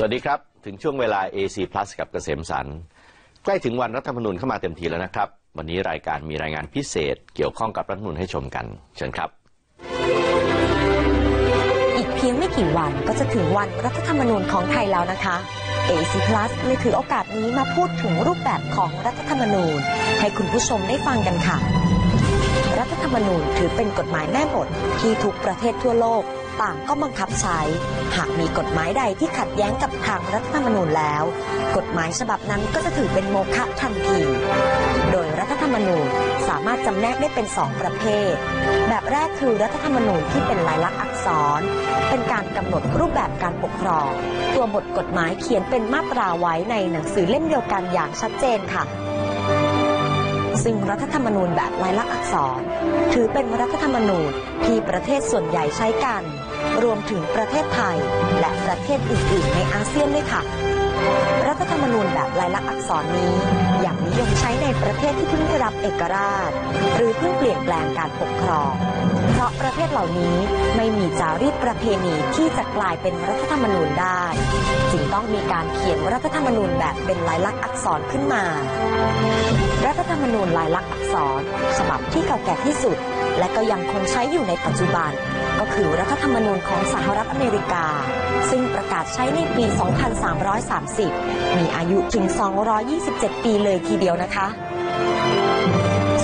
สวัสดีครับ ถึงช่วงเวลา AC Plus กับเกษมสันใกล้ถึงวันรัฐธรรมนูญเข้ามาเต็มทีแล้วนะครับ วันนี้รายการมีรายงานพิเศษ เกี่ยวข้องกับรัฐธรรมนูญให้ชมกัน เชิญครับ อีกเพียงไม่กี่วันก็จะถึงวันรัฐธรรมนูญของไทยแล้วนะคะ AC Plus เลยถือโอกาสนี้มาพูดถึงรูปแบบของรัฐธรรมนูญ ให้คุณผู้ชมได้ฟังกันค่ะ รัฐธรรมนูญถือเป็นกฎหมายแม่บทที่ทุกประเทศทั่วโลก ต่างก็บังคับใช้ หากมีกฎหมายใดที่ขัดแย้งกับทางรัฐธรรมนูญแล้ว กฎหมายฉบับนั้นก็จะถือเป็นโมฆะทันที โดยรัฐธรรมนูญสามารถจำแนกได้เป็นสองประเภท แบบแรกคือรัฐธรรมนูญที่เป็นลายลักษณ์อักษร เป็นการกำหนดรูปแบบการปกครอง ตัวบทกฎหมายเขียนเป็นมาตราไว้ในหนังสือเล่มเดียวกันอย่างชัดเจนค่ะซึ่งรัฐธรรมนูญแบบลายลักษณ์อักษร ถือเป็นรัฐธรรมนูญที่ประเทศส่วนใหญ่ใช้กัน รวมถึงประเทศไทย และประเทศอื่น ๆ ในอาเซียนด้วยค่ะ รัฐธรรมนูญแบบลายลักษณ์อักษรนี้ อย่างนิยมใช้ในประเทศที่เพิ่งได้รับเอกราช หรือเพิ่งเปลี่ยนแปลงการปกครอง เพราะประเทศเหล่านี้ไม่มีจารีตประเพณีที่จะกลายเป็นรัฐธรรมนูญได้ จึงต้องมีการเขียนรัฐธรรมนูญแบบเป็นลายลักษณ์อักษรขึ้นมา รัฐธรรมนูญลายลักษณ์อักษร ฉบับที่เก่าแก่ที่สุด และก็ยังคงใช้อยู่ในปัจจุบัน ก็คือรัฐธรรมนูญของสหรัฐอเมริกา ซึ่งประกาศใช้ในปี 2330 มีอายุถึง 227 ปีเลยทีเดียวนะคะ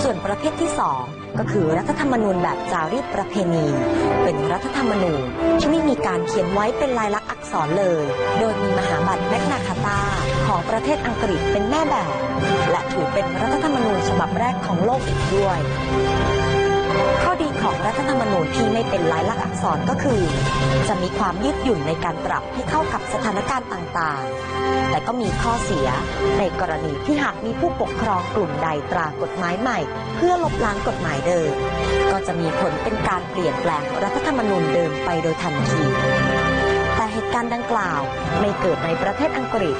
ส่วนประเภทที่ 2 ก็คือรัฐธรรมนูญแบบจารีตประเพณี เป็นรัฐธรรมนูญที่ไม่มีการเขียนไว้เป็นลายลักษณ์อักษรเลย โดยมีมหาบัตรแมกนาคาตาของประเทศอังกฤษเป็นแม่แบบ และถือเป็นรัฐธรรมนูญฉบับแรกของโลกอีกด้วย ข้อดีของรัฐธรรมนูญที่ไม่เป็นลายลักษณ์อักษรก็คือ จะมีความยืดหยุ่นในการปรับให้เข้ากับสถานการณ์ต่างๆ แต่ก็มีข้อเสียในกรณีที่หากมีผู้ปกครองกลุ่มใดตรากฎหมายใหม่ เพื่อลบล้างกฎหมายเดิม ก็จะมีผลเป็นการเปลี่ยนแปลงรัฐธรรมนูญเดิมไปโดยทันที ตุการณ์ดังกล่าวไม่เกิดในประเทศอังกฤษ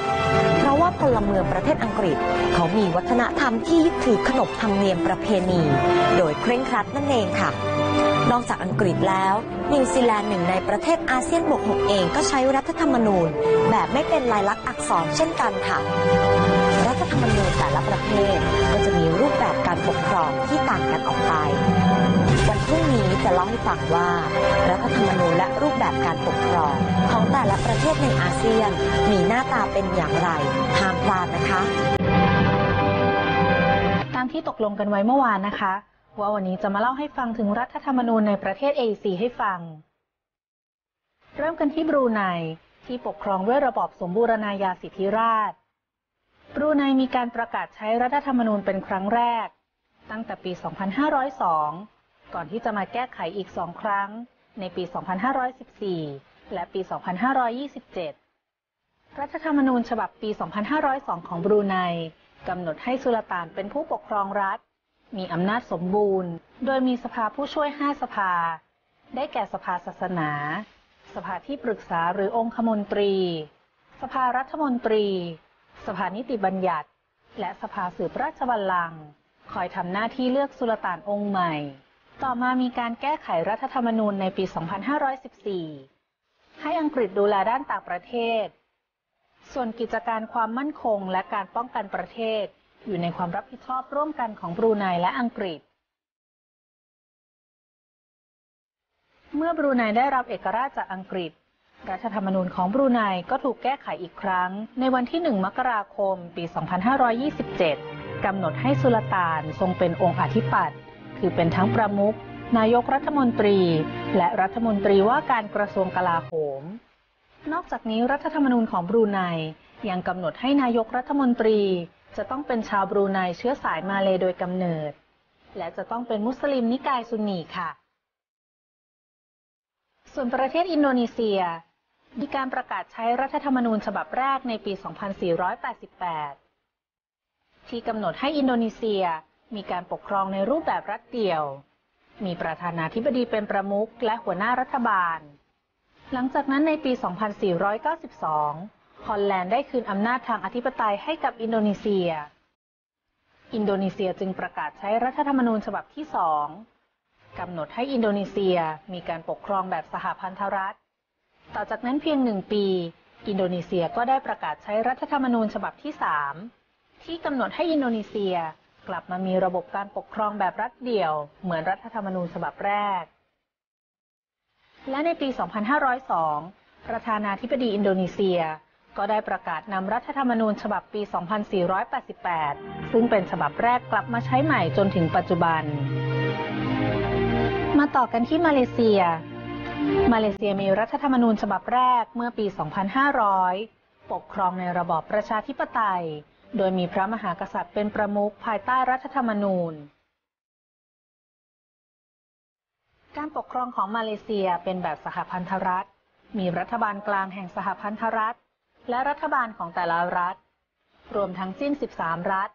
เพราะว่าพลเมืองประเทศอังกฤษ เขามีวัฒนธรรมที่ยึดถือขนบธรรมเนียมประเพณี โดยเคร่งครัดนั่นเองค่ะ นอกจากอังกฤษแล้ว นิวซีแลนด์หนึ่งในประเทศอาเซียนบวกหกเองก็ใช้รัฐธรรมนูญ แบบไม่เป็นลายลักษณ์อักษรเช่นกันค่ะรัฐธรรมนูญแต่ละประเทศก็จะมีรูปแบบการปกครองที่ต่างกันออกไป พรุ่งนี้จะเล่าให้ฟังว่า รัฐธรรมนูญและรูปแบบการปกครอง ของแต่ละประเทศในอาเซียน มีหน้าตาเป็นอย่างไรห้ามพลาดนะคะ ตามที่ตกลงกันไว้เมื่อวานนะคะ ว่าวันนี้จะมาเล่าให้ฟังถึงรัฐธรรมนูญในประเทศ AEC ให้ฟัง เริ่มกันที่บรูไนที่ปกครองด้วยระบอบสมบูรณาญาสิทธิราชบรูไนมีการประกาศใช้รัฐธรรมนูญเป็นครั้งแรก ตั้งแต่ปี 2502 ก่อนที่จะมาแก้ไขอีกสองครั้ง ในปี 2514 และปี 2527 รัฐธรรมนูญฉบับปี 2502 ของบรูไนกำหนดให้สุลต่านเป็นผู้ปกครองรัฐ มีอำนาจสมบูรณ์ โดยมีสภาผู้ช่วย 5 สภา ได้แก่สภาศาสนา สภาที่ปรึกษาหรือองคมนตรี สภารัฐมนตรี สภานิติบัญญัติ และสภาสืบราชบัลลังก์คอยทำหน้าที่เลือกสุลต่านองค์ใหม่ ต่อมามีการแก้ไขรัฐธรรมนูญในปี 2514 ให้อังกฤษดูแลด้านต่างประเทศ ส่วนกิจการความมั่นคงและการป้องกันประเทศ อยู่ในความรับผิดชอบร่วมกันของบรูไนและอังกฤษ เมื่อบรูไนได้รับเอกราชจากอังกฤษ รัฐธรรมนูญของบรูไนก็ถูกแก้ไขอีกครั้ง ในวันที่ 1 มกราคม ปี 2527 กำหนดให้สุลต่านทรงเป็นองค์อธิปัตย์ คือเป็นทั้งประมุขนายกรัฐมนตรี และรัฐมนตรีว่าการกระทรวงกลาโหม นอกจากนี้รัฐธรรมนูญของบรูไนยังกำหนดให้นายกรัฐมนตรี จะต้องเป็นชาวบรูไนเชื้อสายมาเลโดยกำเนิด และจะต้องเป็นมุสลิมนิกายซุนนีค่ะ ส่วนประเทศอินโดนีเซีย มีการประกาศใช้รัฐธรรมนูญฉบับแรกในปี 2488 ที่กำหนดให้อินโดนีเซีย มีการปกครองในรูปแบบรัฐเดี่ยว มีประธานาธิบดีเป็นประมุขและหัวหน้ารัฐบาล หลังจากนั้นในปี 2492 ฮอลแลนด์ได้คืนอำนาจทางอธิปไตยให้กับอินโดนีเซีย อินโดนีเซียจึงประกาศใช้รัฐธรรมนูญฉบับที่สองกำหนดให้อินโดนีเซียมีการปกครองแบบสหพันธรัฐ ต่อจากนั้นเพียงหนึ่งปี อินโดนีเซียก็ได้ประกาศใช้รัฐธรรมนูญฉบับที่3ที่กำหนดให้อินโดนีเซีย กลับมามีระบบการปกครองแบบรัฐเดี่ยว เหมือนรัฐธรรมนูญฉบับแรก และในปี 2502 ประธานาธิบดีอินโดนีเซีย ก็ได้ประกาศนำรัฐธรรมนูญฉบับปี 2488 ซึ่งเป็นฉบับแรกกลับมาใช้ใหม่จนถึงปัจจุบัน มาต่อกันที่มาเลเซีย มาเลเซียมีรัฐธรรมนูญฉบับแรกเมื่อปี 2500 ปกครองในระบอบประชาธิปไตย โดยมีพระมหากษัตริย์เป็นประมุขภายใต้รัฐธรรมนูญ การปกครองของมาเลเซียเป็นแบบสหพันธรัฐ มีรัฐบาลกลางแห่งสหพันธรัฐ และรัฐบาลของแต่ละรัฐ รวมทั้งสิ้น 13 รัฐ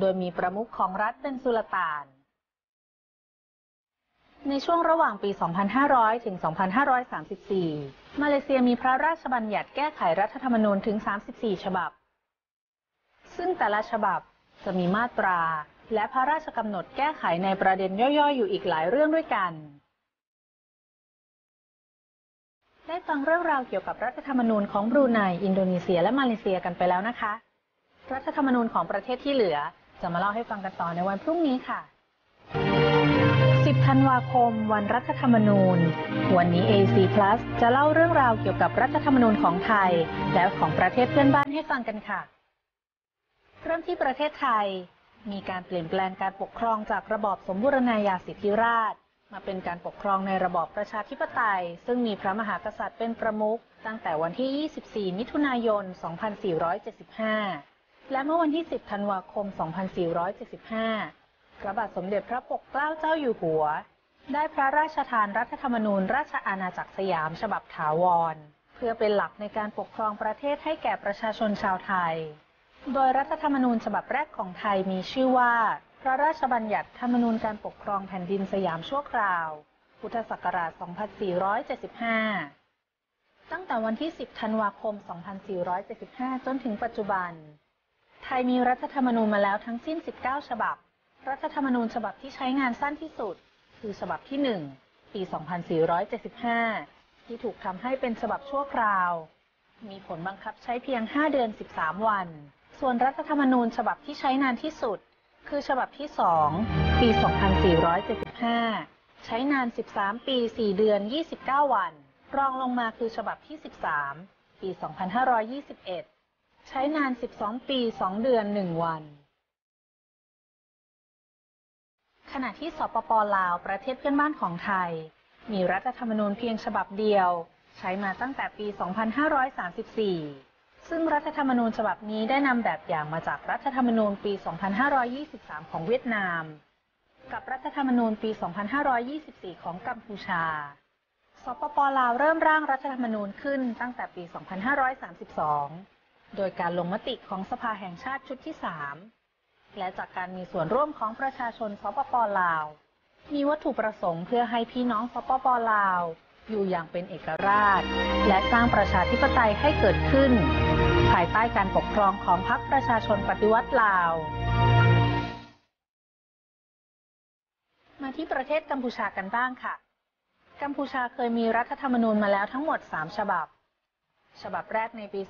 โดยมีประมุขของรัฐเป็นสุลต่าน ในช่วงระหว่างปี 2500 ถึง 2534 มาเลเซียมีพระราชบัญญัติแก้ไขรัฐธรรมนูญถึง 34 ฉบับ ซึ่งแต่ละฉบับจะมีมาตรา และพระราชกำหนดแก้ไขในประเด็นย่อยๆ อยู่อีกหลายเรื่องด้วยกัน ได้ฟังเรื่องราวเกี่ยวกับรัฐธรรมนูญของบรูไน อินโดนีเซีย และมาเลเซียกันไปแล้วนะคะ รัฐธรรมนูญของประเทศที่เหลือ จะมาเล่าให้ฟังกันต่อในวันพรุ่งนี้ค่ะ 10 ธันวาคม วันรัฐธรรมนูญ วันนี้ AC Plus จะเล่าเรื่องราวเกี่ยวกับรัฐธรรมนูญของไทย และของประเทศเพื่อนบ้านให้ฟังกันค่ะ เริ่มที่ประเทศไทย มีการเปลี่ยนแปลงการปกครองจากระบอบสมบูรณาญาสิทธิราช มาเป็นการปกครองในระบอบประชาธิปไตย ซึ่งมีพระมหากษัตริย์เป็นประมุขตั้งแต่วันที่ 24 มิถุนายน 2475 และเมื่อวันที่ 10 ธันวาคม 2475 พระบาทสมเด็จพระปกเกล้าเจ้าอยู่หัว ได้พระราชทานรัฐธรรมนูญราชอาณาจักรสยามฉบับถาวร เพื่อเป็นหลักในการปกครองประเทศให้แก่ประชาชนชาวไทย โดยรัฐธรรมนูญฉบับแรกของไทยมีชื่อว่า พระราชบัญญัติธรรมนูญการปกครองแผ่นดินสยามชั่วคราว พุทธศักราช 2475 ตั้งแต่วันที่ 10 ธันวาคม 2475 จนถึงปัจจุบัน ไทยมีรัฐธรรมนูญมาแล้วทั้งสิ้น 19 ฉบับ รัฐธรรมนูญฉบับที่ใช้งานสั้นที่สุด คือฉบับที่ 1 ปี 2475 ที่ถูกทำให้เป็นฉบับชั่วคราว มีผลบังคับใช้เพียง 5 เดือน 13 วัน ส่วนรัฐธรรมนูญฉบับที่ใช้นานที่สุด คือฉบับที่ 2 ปี 2475 ใช้นาน 13 ปี 4 เดือน 29 วัน รองลงมาคือฉบับที่ 13 ปี 2521 ใช้นาน 12 ปี 2 เดือน 1 วัน ขณะที่สปปลาวประเทศเพื่อนบ้านของไทย มีรัฐธรรมนูญเพียงฉบับเดียว ใช้มาตั้งแต่ปี 2534 ซึ่งรัฐธรรมนูญฉบับนี้ได้นำแบบอย่างมาจากรัฐธรรมนูญปี 2523 ของเวียดนาม กับรัฐธรรมนูญปี 2524 ของกัมพูชา สปปลาวเริ่มร่างรัฐธรรมนูญขึ้นตั้งแต่ปี 2532 โดยการลงมติของสภาแห่งชาติชุดที่ 3 และจากการมีส่วนร่วมของประชาชนสปปลาว มีวัตถุประสงค์เพื่อให้พี่น้องสปปลาว อยู่อย่างเป็นเอกราช และสร้างประชาธิปไตยให้เกิดขึ้น ภายใต้การปกครองของพรรคประชาชนปฏิวัติลาว มาที่ประเทศกัมพูชากันบ้างค่ะ กัมพูชาเคยมีรัฐธรรมนูญมาแล้วทั้งหมด 3 ฉบับ ฉบับแรกในปี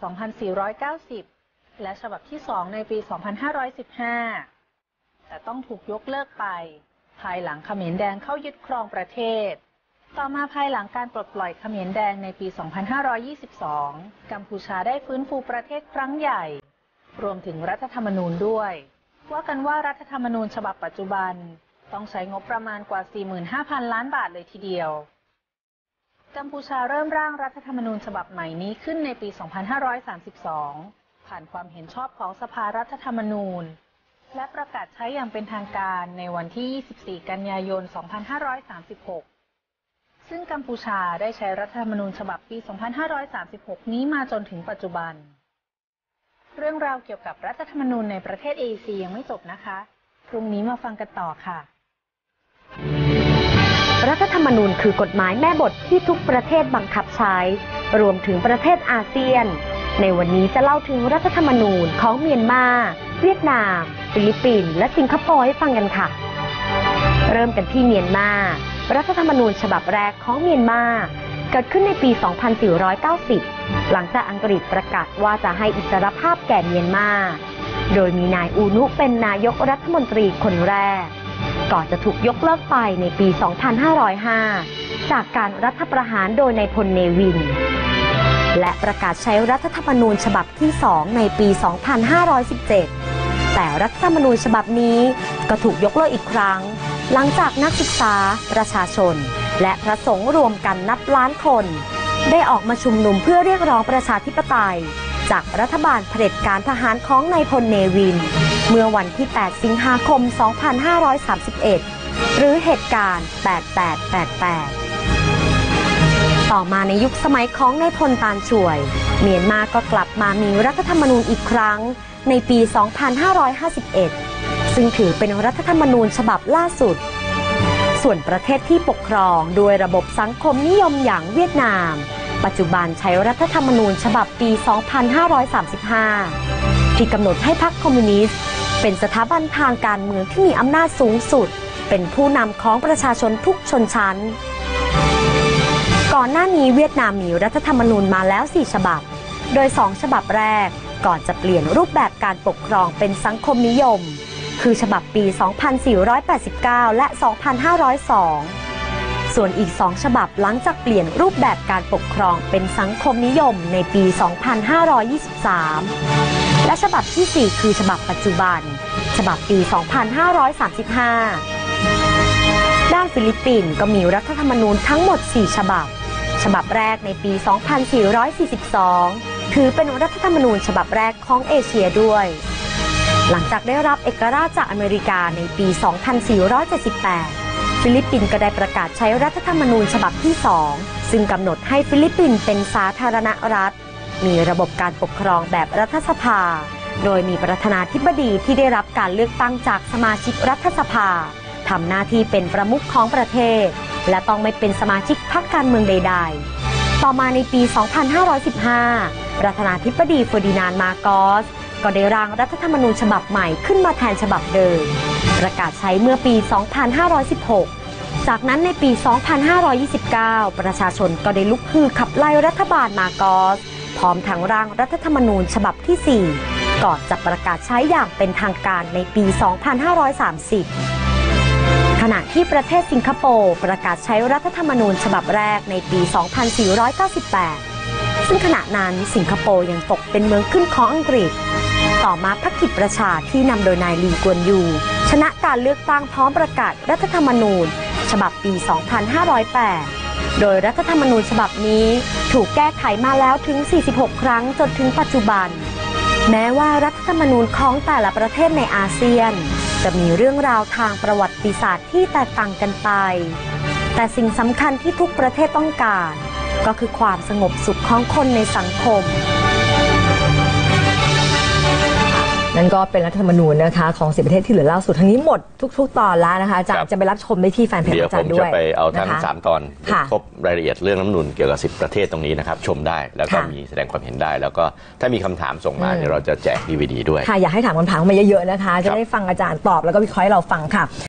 2490 และฉบับที่ 2 ในปี 2515 แต่ต้องถูกยกเลิกไป ภายหลังเขมรแดงเข้ายึดครองประเทศ ต่อมาภายหลังการปลดปล่อยเขมรแดงในปี 2522 กัมพูชาได้ฟื้นฟูประเทศครั้งใหญ่ รวมถึงรัฐธรรมนูญด้วย ว่ากันว่ารัฐธรรมนูญฉบับปัจจุบัน ต้องใช้งบประมาณกว่า 45,000 ล้านบาทเลยทีเดียว กัมพูชาเริ่มร่างรัฐธรรมนูญฉบับใหม่นี้ขึ้นในปี 2532 ผ่านความเห็นชอบของสภารัฐธรรมนูญ และประกาศใช้อย่างเป็นทางการในวันที่ 24 กันยายน 2536 ซึ่งกัมพูชาได้ใช้รัฐธรรมนูญฉบับปี 2536 นี้มาจนถึงปัจจุบัน เรื่องราวเกี่ยวกับรัฐธรรมนูญในประเทศเอเชียยังไม่จบนะคะ พรุ่งนี้มาฟังกันต่อค่ะ รัฐธรรมนูญคือกฎหมายแม่บทที่ทุกประเทศบังคับใช้ รวมถึงประเทศอาเซียน ในวันนี้จะเล่าถึงรัฐธรรมนูญของเมียนมา เวียดนาม ฟิลิปปินส์และสิงคโปร์ให้ฟังกันค่ะ เริ่มกันที่เมียนมา รัฐธรรมนูญฉบับแรกของเมียนมา เกิดขึ้นในปี 2490 หลังจากอังกฤษประกาศว่าจะให้อิสรภาพแก่เมียนมา โดยมีนายอูนุเป็นนายกรัฐมนตรีคนแรก ก่อนจะถูกยกเลิกไปในปี 2505 จากการรัฐประหารโดยนายพลเนวิน และประกาศใช้รัฐธรรมนูญฉบับที่ 2 ในปี 2517 แต่รัฐธรรมนูญฉบับนี้ก็ถูกยกเลิกอีกครั้ง หลังจากนักศึกษา ประชาชน และพระสงฆ์รวมกันนับล้านคน ได้ออกมาชุมนุมเพื่อเรียกร้องประชาธิปไตย จากรัฐบาลเผด็จการทหารของนายพลเนวิน เมื่อวันที่ 8 สิงหาคม 2531 หรือเหตุการณ์ 8888 ต่อมาในยุคสมัยของนายพลตาลช่วย เมียนมาก็กลับมามีรัฐธรรมนูญอีกครั้งในปี 2551 ซึ่งถือเป็นรัฐธรรมนูญฉบับล่าสุด ส่วนประเทศที่ปกครองโดยระบบสังคมนิยมอย่างเวียดนาม ปัจจุบันใช้รัฐธรรมนูญฉบับปี 2535 ที่กำหนดให้พรรคคอมมิวนิสต์ เป็นสถาบันทางการเมืองที่มีอำนาจสูงสุด เป็นผู้นำของประชาชนทุกชนชั้น ก่อนหน้านี้เวียดนามมีรัฐธรรมนูญมาแล้ว 4 ฉบับ โดย 2 ฉบับแรกก่อนจะเปลี่ยนรูปแบบการปกครองเป็นสังคมนิยม คือฉบับปี 2489 และ 2502 ส่วนอีก 2 ฉบับหลังจากเปลี่ยนรูปแบบการปกครองเป็นสังคมนิยมในปี 2523 และฉบับทีสี่ 4 คือฉบับปัจจุบัน ฉบับปี 2535 ด้านฟิลิปปินส์ก็มีรัฐธรรมนูญทั้งหมด 4 ฉบับ ฉบับแรกในปี 2442 ถือเป็นรัฐธรรมนูญฉบับแรกของเอเชียด้วย หลังจากได้รับเอกราชจากอเมริกาในปี 2478 ฟิลิปปินส์ก็ได้ประกาศใช้รัฐธรรมนูญฉบับที่ 2 ซึ่งกำหนดให้ฟิลิปปินส์เป็นสาธารณรัฐ มีระบบการปกครองแบบรัฐสภา โดยมีประธานาธิบดีที่ได้รับการเลือกตั้งจากสมาชิกรัฐสภาทำหน้าที่เป็นประมุขของประเทศ และต้องไม่เป็นสมาชิกพรรคการเมืองใด ๆ ต่อมาในปี 2515 ประธานาธิบดีเฟอร์ดินานมาโกส ก็ได้ร่างรัฐธรรมนูญฉบับใหม่ขึ้นมาแทนฉบับเดิม ประกาศใช้เมื่อปี 2516 จากนั้นในปี 2529 ประชาชนก็ได้ลุกฮือขับไล่รัฐบาลมาโกส พร้อมทั้งร่างรัฐธรรมนูญฉบับที่ 4 ก่อนจะประกาศใช้อย่างเป็นทางการในปี 2530ขณะที่ประเทศสิงคโปร์ประกาศใช้รัฐธรรมนูญฉบับแรกในปี 2498 ซึ่งขณะนั้นสิงคโปร์ยังตกเป็นเมืองขึ้นของอังกฤษ ต่อมาพรรคกิจประชาที่นำโดยนายลีกวนยู ชนะการเลือกตั้งพร้อมประกาศรัฐธรรมนูญ ฉบับปี 2508 โดยรัฐธรรมนูญฉบับนี้ถูกแก้ไขมาแล้วถึง 46 ครั้งจนถึงปัจจุบัน แม้ว่ารัฐธรรมนูญของแต่ละประเทศในอาเซียน จะมีเรื่องราวทางประวัติศาสตร์ที่แตกต่างกันไป แต่สิ่งสำคัญที่ทุกประเทศต้องการ ก็คือความสงบสุขของคนในสังคม นั่นก็เป็นรัฐธรรมนูญนะคะของสิบประเทศที่เหลือล่าสุดทั้งนี้หมดทุก ๆ ตอนแล้วนะคะอาจารครัย์บจะไปรับชมได้ที่แฟนเพจเดี๋ยวอาจาผรมย์ด้จะวยไปเอาทั้ง นะคะ 3 ตอนค่ะครบรายละเอียดเรื่องน้ำนุนเกี่ยวกับ 10 ประเทศตรงนี้นะครับ ชมได้แล้วก็ค่ะ มีแสดงความเห็นได้ แล้วก็ถ้ามีคำถามส่งมาอืมเนี่ยเราจะแจกดีวดีด้วย ค่ะอยากให้ถามคำถามเข้ามาเยอะๆนะคะ จะได้ฟังอาจารย์ตอบแล้วก็วิเคราะห์ให้เราฟังค่ะ